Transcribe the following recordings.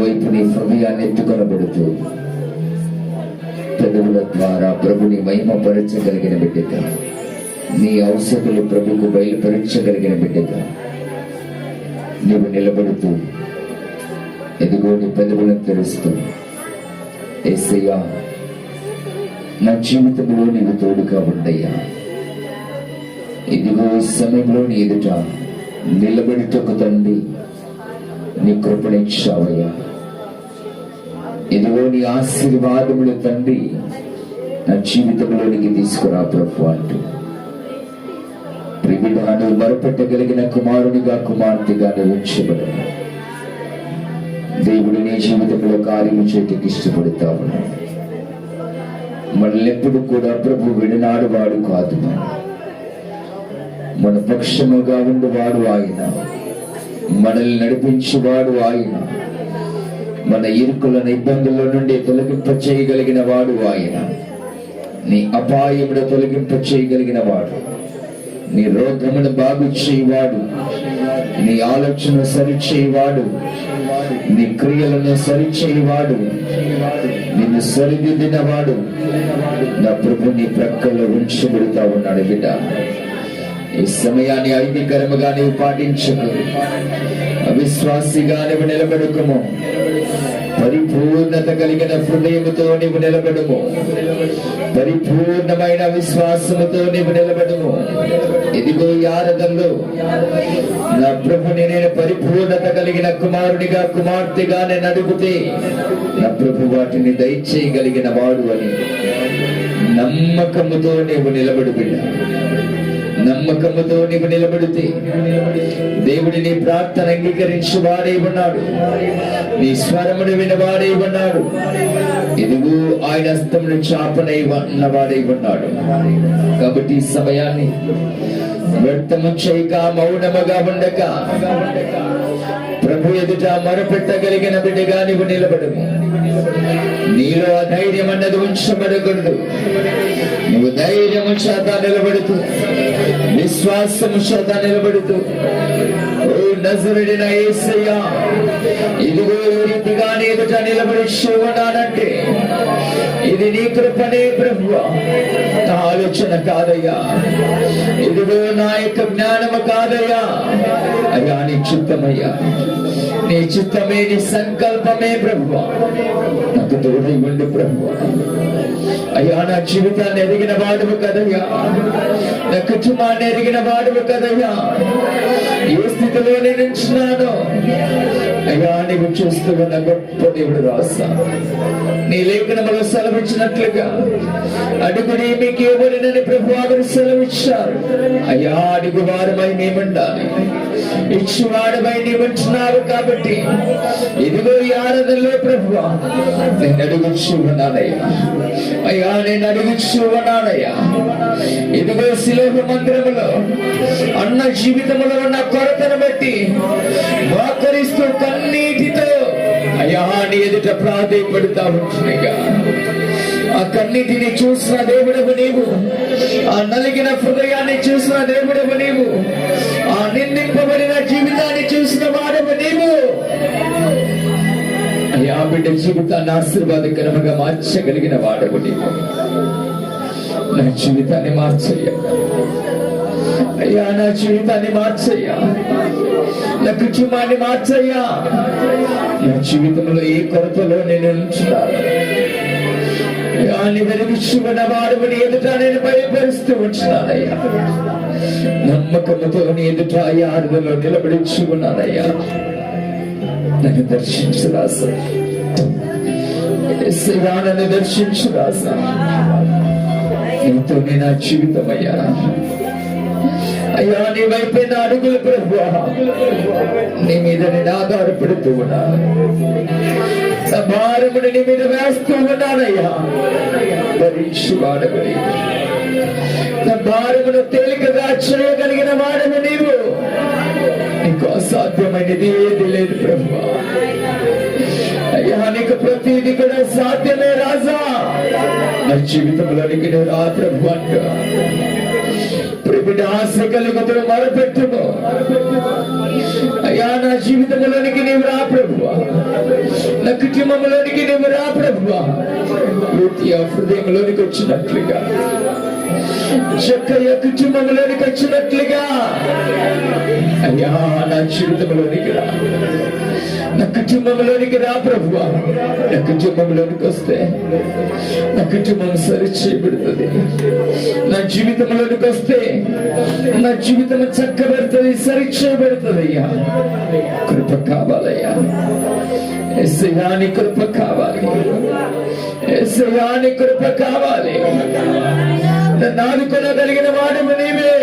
వైపు నీ హృదయాన్ని ఎత్తుకొనబడుతూ పెదవుల ద్వారా ప్రభుని మహిమపరచగలిగిన బిడ్డగా నీ ఔషధులు ప్రభుకు బయలుపరచగలిగిన బిడ్డగా నీవు నిలబడుతూ ఎదుగో నీ పెదవులను తెరుస్తూ ఎస్సయ్యా నా జీవితంలో నీవు తోడుగా ఉండయ్యా. ఇదిగో ఈ సమయంలో నీ ఎదుట నిలబడిటకు తండ్రి నీ కృపణించావయ్యా ఇదిగో నీ ఆశీర్వాదములు తండ్రి నా జీవితంలోనికి తీసుకురా ప్రభు అంటూ. ప్రిబిడాను మరపెట్టగలిగిన కుమారునిగా కుమార్తెగా ఉంచబడు దేవుడు నీ జీవితంలో కార్యము చేతికి ఇష్టపడతా ఉన్నాడు మనల్నెప్పుడు కూడా ప్రభు విడనాడు వాడు కాదు. మన పక్షముగా ఉండేవాడు ఆయన. మనల్ని నడిపించేవాడు ఆయన. మన ఇరుకులను ఇబ్బందుల నుండి తొలగింప చేయగలిగిన వాడు ఆయన. నీ అపాయమును తొలగింప చేయగలిగిన వాడు. నీ రోగమును బాగు చేయవాడు. నీ ఆలోచన సరిచేయవాడు నీ క్రియలను సరిచేయవాడు నిన్ను సరిదిద్దినవాడు. నా ప్రభు నీ ప్రక్కలో ఉంచబడుతా ఉన్నాడు బిడ్డ. ఈ సమయాన్ని ఐదికరముగా నీవు పాటించకు అవిశ్వాసిగా నువ్వు నిలబెడుకము. పరిపూర్ణత కలిగిన హృదయముతో నీవు నిలబడుము. పరిపూర్ణమైన విశ్వాసముతో నీవు నిలబడుము. ఇదిగో ఈ ఆరాధనలో నా ప్రభుని నేను పరిపూర్ణత కలిగిన కుమారుడిగా కుమార్తెగా నేను అడుగుతే నా ప్రభు వాటిని దయచేయగలిగిన వాడు అని నమ్మకముతో నీవు నిలబడు బిడ్డ. నమ్మకముతో నీవు నిలబడితే దేవుడి నీ ప్రార్థన అంగీకరించి వాడే ఉన్నాడు. నీ స్వరమును వినవాడే ఉన్నాడు. ఇదిగో ఆయన హస్తమును చాపనై ఉన్నవాడై ఉన్నాడు. కాబట్టి ఈ సమయాన్ని వ్యర్థము చేయక మౌనముగా ఉండక ప్రభు ఎదుట మరపెట్టగలిగిన బిడ్డగా నీవు నిలబడము. నీలో ధైర్యం అన్నది ఉంచబడకూడదు. నువ్వు ధైర్యము చేత నిలబడుతూ విశ్వాసము చేత నిలబడుతూ. ఓ నజరుడిన యేసయ్యా ఇదిగో ఈ రీతిగా నీ నిలబడి ఉన్నానంటే ఇది నీ కృపనే ప్రభు నా ఆలోచన కాదయ్యా. ఇదిగో నా యొక్క జ్ఞానము కాదయ్యా. అయ్యా నీ చిత్తమయ్యా. నీ చిత్తమే నీ సంకల్పమే ప్రభు నాకు తోడై ఉండి ప్రభు అయ్యా నా జీవితాన్ని ఎదిగిన వాడువు కదయ్యా. నా కుటుంబాన్ని ఎదిగిన వాడువు కదయ్యా. ఏ స్థితిలో నేను ఉంచున్నాను అయ్యా నీవు చూస్తూ ఉన్న గొప్ప దేవుడు రాసా నీ లేఖనములు సెలవిచ్చినట్లుగా అడుగుని మీకు ఎవరినని ప్రభు వారు సెలవిచ్చారు. అయ్యా అడుగు వారమై మేముండాలి. ఇచ్చివాడమై నీవుంటున్నారు కాబట్టి ఇదిగో ఈ ఆరాధనలో ప్రభు నేను అడుగుచ్చు ఉన్నానయ్యా. అయ్యా నేను అడుగుచ్చు ఉన్నానయ్యా. ఇదిగో శిలోహ మందిరములో అన్న జీవితంలో ఉన్న కొరతను బట్టి మోకరిస్తూ కన్నీటితో అయ్యా నీ ఎదుట ప్రాధేయపడుతా ఉంటుందిగా ఆ కన్నిటిని చూసిన దేవుడవు నీవు ఆ నలిగిన హృదయాన్ని చూసిన దేవుడవు నీవు నిందింపబడిన జీవితాన్ని చూసిన వాడవు నీవు. అయ్యా బిడ్డ జీవితాన్ని ఆశీర్వాదకరముగా మార్చగలిగిన వాడవు నీవు. నా జీవితాన్ని మార్చయ్యా. అయ్యా నా జీవితాన్ని మార్చయ్యా. నా కుటుంబాన్ని మార్చయ్యా. నా జీవితంలో ఏ కొరతలో నేను ఉంచుతాను అని వెలిగించుకున్న వాడు ఎదుట నేను భయపరుస్తూ ఉంటున్నానయ్యా నమ్మకముతో నీ ఎదుట ఆరుదలో నిలబడించుకున్నానయ్యా నన్ను దర్శించు రాసా నన్ను దర్శించు రాసా నీతోనే నా అయ్యా నీ వైపే నా అడుగులు ప్రభు. నీ మీద నేను ఆధారపడుతూ ఉన్నాను. భారముని నీ మీద వేస్తూ ఉన్నానయ్యా. భరించు వాడబడి భారమును తేలికగా చేయగలిగిన వాడము నీవు. నీకు అసాధ్యమైనది ఏది లేదు ప్రభు. అయ్యా నీకు ప్రతిది కూడా సాధ్యమే రాజా. నా జీవితంలో నీకు నేను ఆ ప్రభు అంట ఆశ కలుగుతూ మొరపెట్టుము అయ్యా నా జీవితంలోనికి నీవు రా ప్రభు నా కుటుంబంలోనికి నీవు రా ప్రభు ప్రతి హృదయంలోనికి వచ్చినట్లుగా. చక్కయ్య కుటుంబంలోనికి వచ్చినట్లుగా. అయ్యా నా జీవితంలోనికి రా. నా కుటుంబంలోనికి రా ప్రభువా నా కుటుంబంలోనికి వస్తే నా కుటుంబం సరి చేయబడుతుంది నా జీవితంలోనికి వస్తే నా జీవితం చక్కబెడుతుంది సరి చేయబడుతుంది అయ్యా. కృప కావాలయ్యా ఎస్సయాని కృప కావాలి. ఎస్సయాని కృప కావాలి. నన్ను ఆదుకోగలిగిన వాడము నీవే.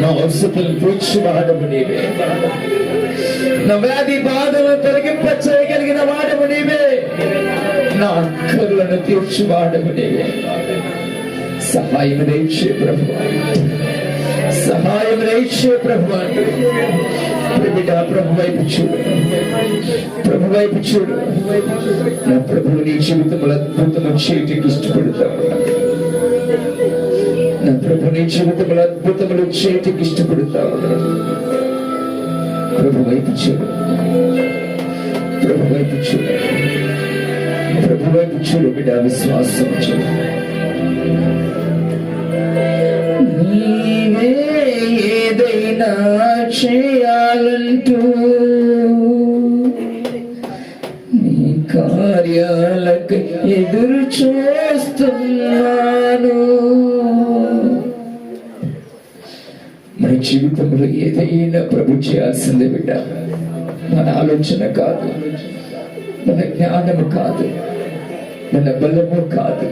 నా వసతులు పూర్చి వాడము నీవే. నా వ్యాధి బాధలు తొలగింప చేయగలిగిన వాడము నీవే. నా అక్కర్లను తీర్చి వాడము నీవే. సహాయం రేచే ప్రభు సహాయం రేచే ప్రభు అంటూ ప్రభు వైపు చూడు. ప్రభు వైపు చూడు. నా ప్రభు నీ జీవితంలో అద్భుతం చేయటానికి ఇష్టపడతావు నా ప్రభు నీ జీవితంలో అద్భుతములు చేయటానికి ఇష్టపడతావు ప్రభు వైపు చూడు. ప్రభు వైపు చూడు. ప్రభు వైపు చూడు బిడ్డ విశ్వాసం చూడు. నీవే ఏదైనా చేయాలంటూ నీ కార్యాలకు ఎదురు చూస్తున్నాను. జీవితంలో ఏదైనా ప్రభు చేయాల్సిందే బిడ్డ. మన ఆలోచన కాదు మన జ్ఞానము కాదు మన బలము కాదు.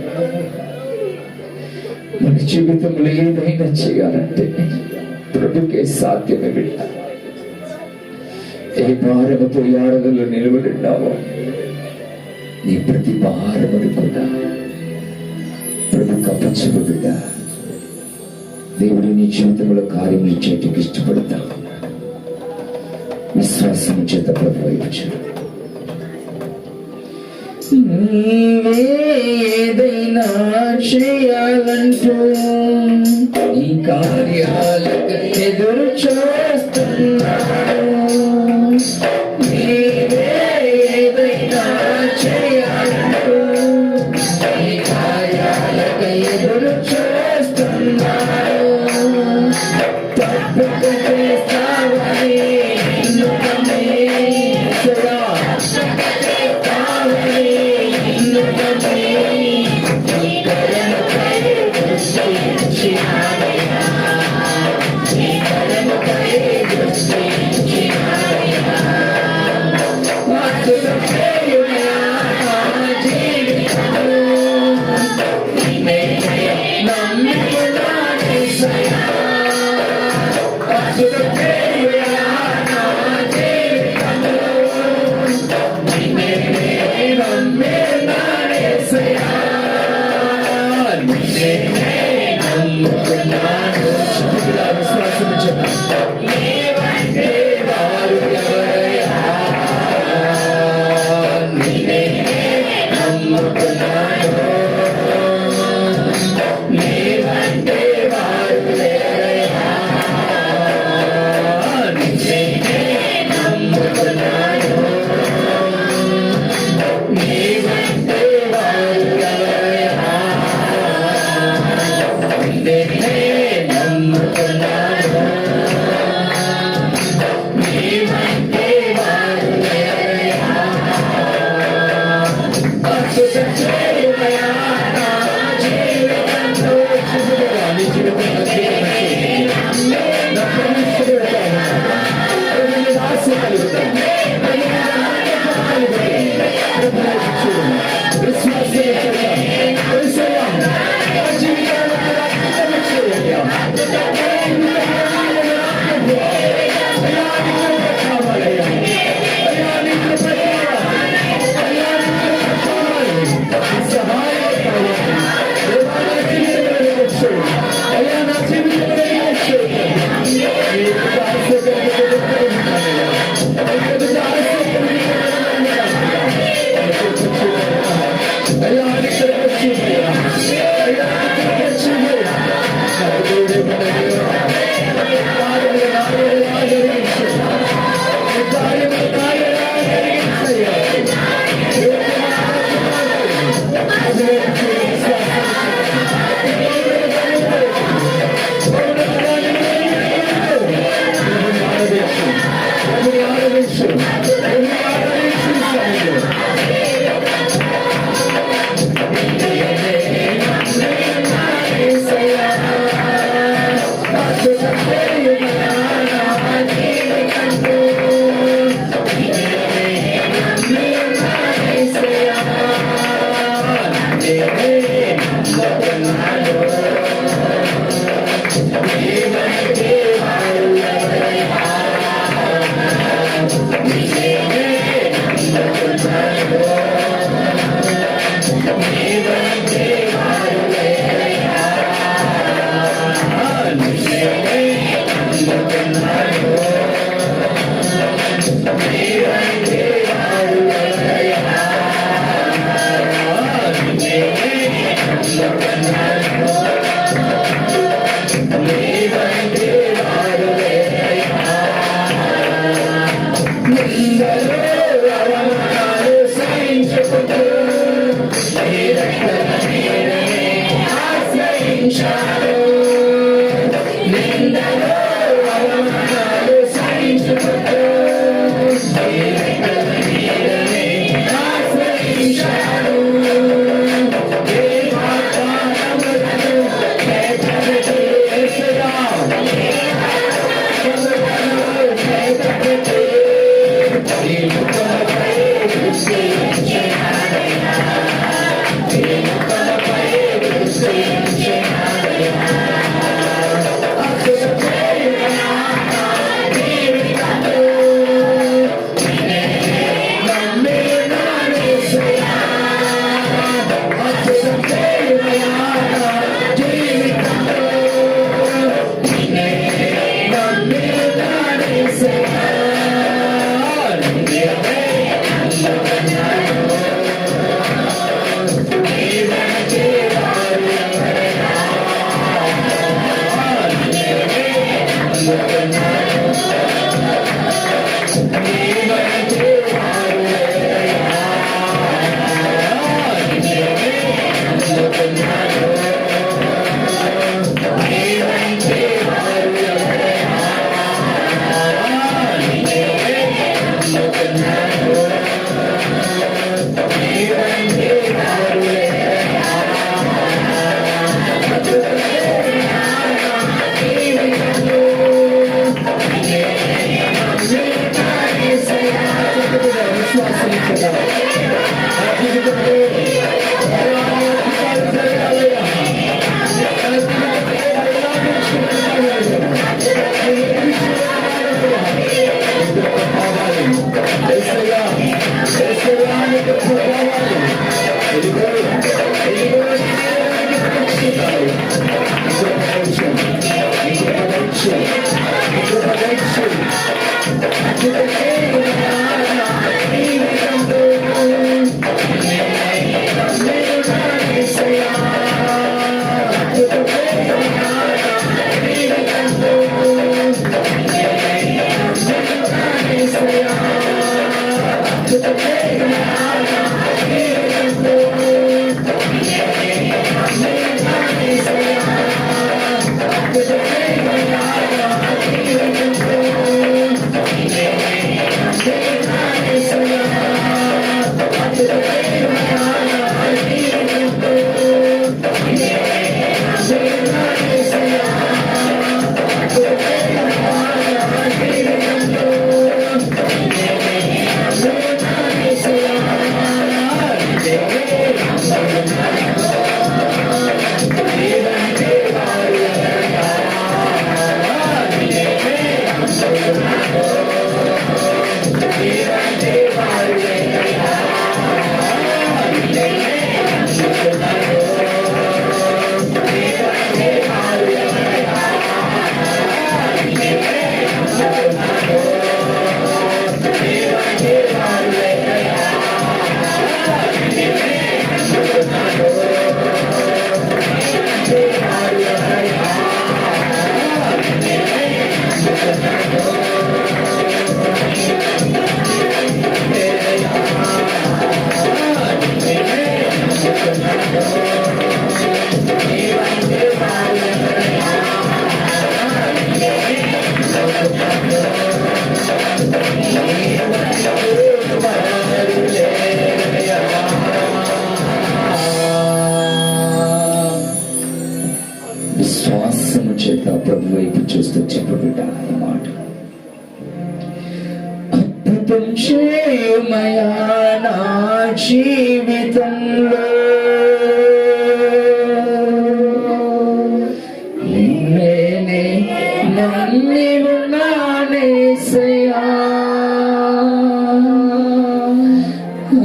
మన జీవితంలో ఏదైనా చేయాలంటే ప్రభుకే సాధ్యమే బిడ్డ. ఏ భారముతో యాడలలో నిలబడినావో నీ ప్రతి భారమును కూడా ప్రభు కప్పచ్చు బిడ్డ. దేవుడు నీ జీవితంలో కార్యం చేయటం ఇష్టపడతావు విశ్వాసం చేత ప్రభు వైపు ఏదైనా చేయాలంటూ ఈ కార్యాలకు ఎదురు చూస్తున్నాడు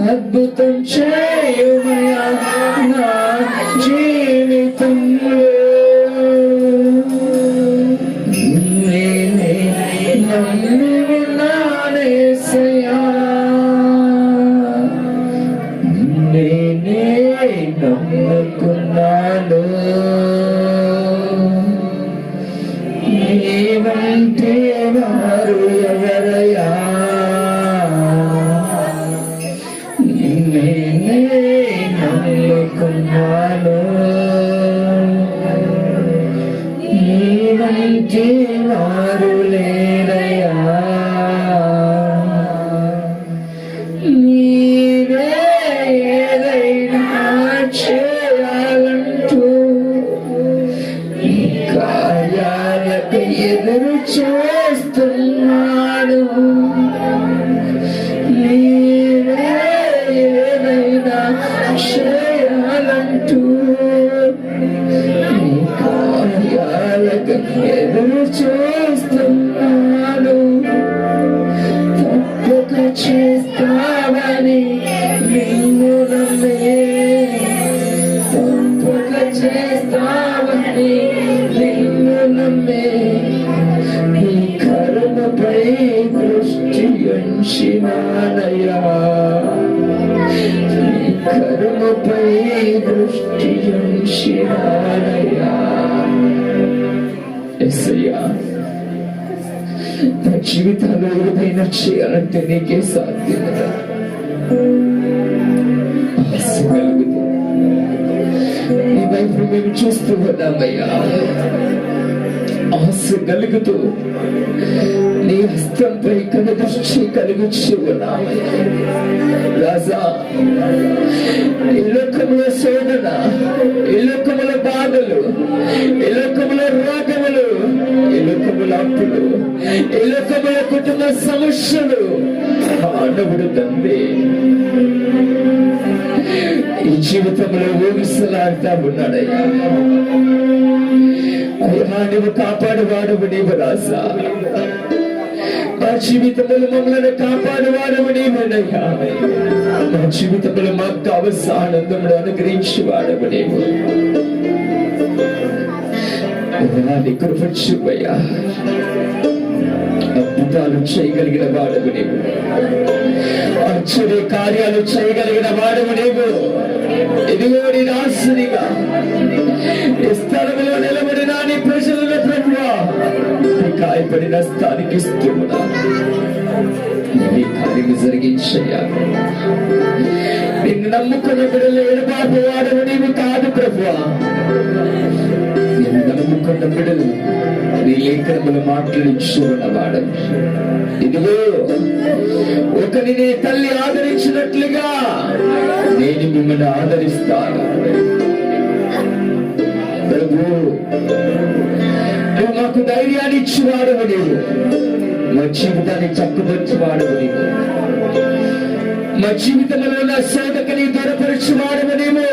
అద్భుతం చేయుమయా ఏదైనా చేయాలంటే నీకే సాధ్యం నీ వైపు మేము చూస్తూ ఉన్నామయ్యా. ఆశ కలుగుతూ నీ హస్తంపై కన దృష్టి కలిగించి ఉన్నామయ్యా. రాజా ఈ లోకముల శోధన ఈ లోకముల బాధలు ఈ లోకముల రోగములు ఈ లోకముల అప్పులు ఈ లోకముల కుటుంబ సమస్యలు మానవుడు తండ్రి. ఈ జీవితంలో ఊగిసలాడుతా ఉన్నాడయ్యా. అయ్యా నువ్వు కాపాడువాడు నీవు రాసా. మా జీవితంలో మమ్మల్ని కాపాడువాడు నీవనయ్యా మా జీవితంలో మాకు కావలసిన ఆనందములు అనుగ్రహించి వాడవు నీవు నీ కృపచ్చువయ్యా అద్భుతాలు చేయగలిగిన వాడవు నీవు. ఆశ్చర్య కార్యాలు చేయగలిగిన వాడవు నీవు. ఇదిగో నీ రాసునిగా ఈ స్థలంలో నిలబడిన నీ ప్రజలను ప్రభువా గాయపడిన స్థానికి ఇస్తున్నా నీ కార్యము జరిగించయ్యా. నిన్ను నమ్ముకున్న బిడ్డలు ఎడబాటు వాడవు నీవు కాదు ప్రభు. నిన్ను నమ్ముకున్న బిడ్డలు నీ లేఖనములు మాట్లాడించు ఉన్నవాడు ఇదిగో ఒకని నీ తల్లి ఆదరించినట్లుగా నేను మిమ్మల్ని ఆదరిస్తాను. ప్రభు నువ్వు మాకు ధైర్యాన్ని ఇచ్చివాడు నీవు. మా జీవితాన్ని చక్కబరిచివాడు నీవు. మా జీవితంలో నా సేవ దూరపరచువాడు నీవు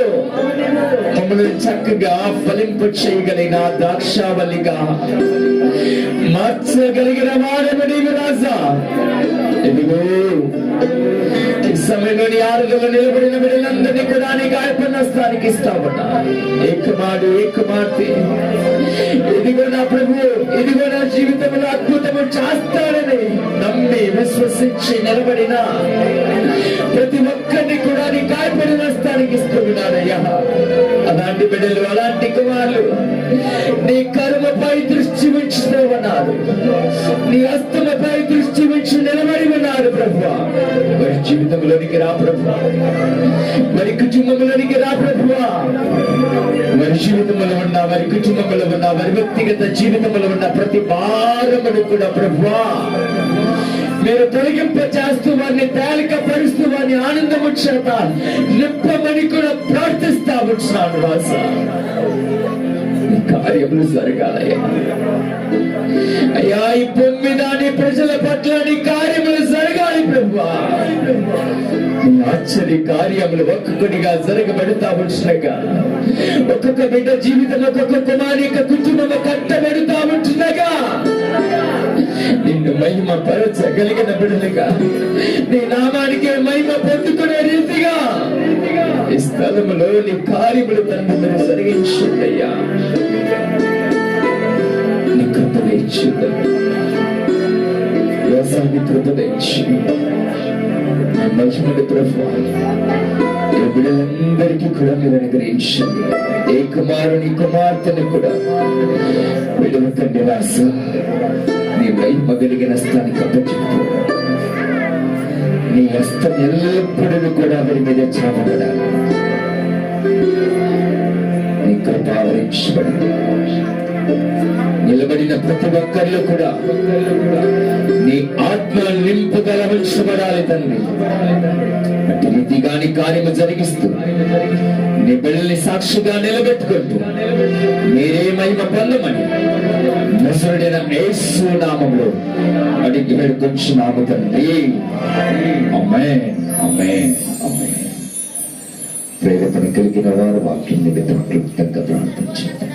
మమ్మల్ని చక్కగా ఫలింపు చేయగలిగిన ద్రాక్షావల్లిగా. మార్చగలిగిన వాడము నీవు రాజా? ఇదిగో ఈ సమయంలో నిలబడిన బిడ్డలందరినీ కూడా నీ గాయపడిన స్థానికి ఇస్తామన్నా ఏకమాడు ఏకమార్తె ఇదిగో నా ప్రభు ఇదిగో నా జీవితంలో అద్భుతము చేస్తాడని నమ్మి విశ్వసించి నిలబడిన ప్రతి గాయపడిన స్థానికి అలాంటి బిడ్డలు అలాంటి కుమారులు నీ కర్మపై దృష్టి ఉంచుతూ ఉన్నారు. నీ హస్తముపై దృష్టి ఉంచి నిలబడి ఉన్నారు ప్రభు మరి జీవితంలోనికి రా ప్రభు మరి కుటుంబంలోనికి రా ప్రభు మరి జీవితంలో ఉన్న మరి కుటుంబంలో ఉన్న మరి వ్యక్తిగత జీవితంలో ఉన్న ప్రతి భారమును కూడా ప్రభు మీరు తొలగింప చేస్తూ వారిని తేలిక పరుస్తూ వారిని ఆనందము చేత నింపమని కూడా ప్రార్థిస్తా ఉంటున్నాను కార్యములు జరగాలయ్యా అయ్యా ఈ భూమి మీద నీ ప్రజల పట్ల నీ కార్యములు జరగాలి ప్రభు ఆశ్చర్య కార్యములు ఒక్కొక్కటిగా జరగబెడతా ఉంటున్నాగా ఒక్కొక్క బిడ్డ జీవితం ఒక్కొక్క కుమారి యొక్క కుటుంబం కట్టబెడతా ఉంటున్నాగా నిన్ను మహిమ పరచగలిగిన బిడ్డలుగా నీ నామానికి మహిమ పొందుకునే రీతిగా. ఈ స్థలములో నీ కార్యములు తండ్రి మీరు జరిగించుండయ్యా నీ కృప తెచ్చుండయ్యా వ్యవసాయాన్ని కృప తెచ్చి మహిమని ప్రభు ఈ బిడ్డలందరికీ కూడా మీరు అనుగ్రహించండి. ఏ కుమారుని కుమార్తెను కూడా. విడువ తండ్రి రాసు నీ మహిమ కలిగిన స్థానికి అప్పచెప్తూ నీ హస్తం ఎల్లప్పుడూ కూడా వారి మీద చాపబడాలి నీ కృప ఆవరించబడాలి. నిలబడిన ప్రతి ఒక్కరిలో కూడా నీ ఆత్మ నింపుదల ఉంచబడాలి తండ్రి అటు రీతిగాని కార్యము జరిగిస్తూ నీ బిడ్డల్ని సాక్షిగా నిలబెట్టుకుంటూ మీరే మహిమ పొందమని నసురుడైన యేసు నామంలో అడిగి వేడుకొచ్చున్నాము తండ్రి అమ్మే అమ్మే అమ్మే ప్రేరేపణ కలిగిన వారు వాక్యం నిమిత్తం క్లుప్తంగా ప్రార్థించారు